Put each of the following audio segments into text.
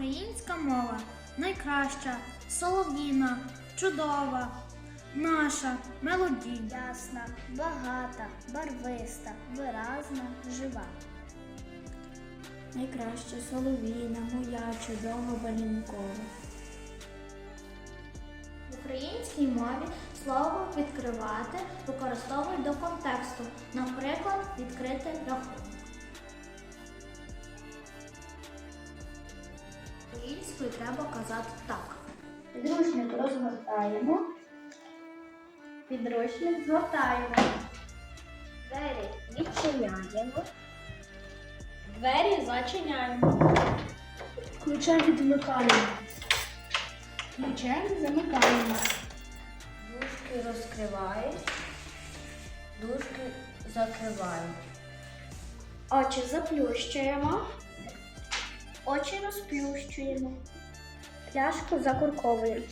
Українська мова найкраща, солов'їна, чудова, наша, мелодійна. Ясна, багата, барвиста, виразна, жива. Найкраща соловійна, моя, чудова, валінкова. В українській мові слово відкривати використовують до контексту, наприклад, відкрити рахунок. Українською треба казати так. Підручник розгортаємо. Підручник згортаємо. Двері відчиняємо. Двері зачиняємо. Ключа відмикаємо. Ключем замикаємо. Дужки розкривають. Дужки закривають. Очі заплющуємо. Очі розплющуємо. Пляшку закурковуємо.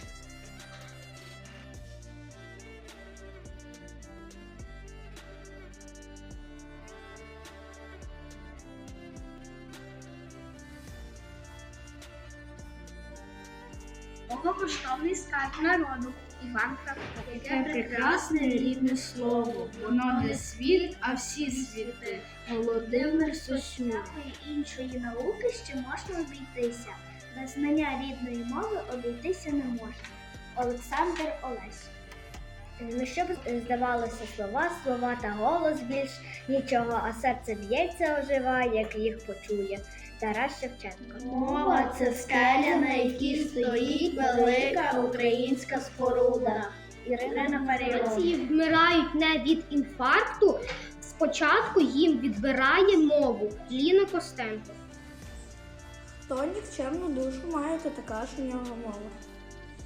Мова коштовний скарб народу. Іван Франко. Яке прекрасне рідне слово. Воно не світ, а всі світи. Володимир. Всякої іншої науки ще можна обійтися. Без знання рідної мови обійтися не можна. Олександр Олесь. Ну, щоб здавалося слова, слова та голос більш нічого, а серце б'ється ожива, як їх почує. Тарас Шевченко. Мова це скеля, на якій стоїть велика українська споруда. Ірина Маріонова. вмирають не від інфаркту. Спочатку їм відбирає мову Ліна Костенко. Хто нікчемну душу має, то така ж у нього мова.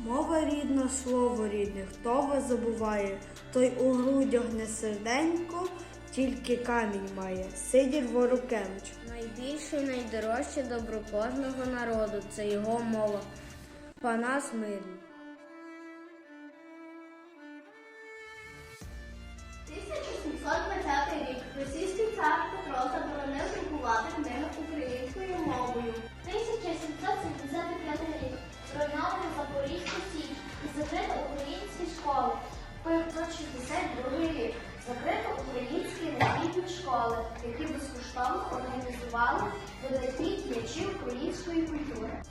Мова рідна, слово рідне, хто вас забуває, той у грудях не серденько, тільки камінь має. Сидір Ворукевич. Найбільше і найдорожче добро кожного народу це його мова. Панас мирний. Школи, які безкоштовно організували видатні діячі української культури.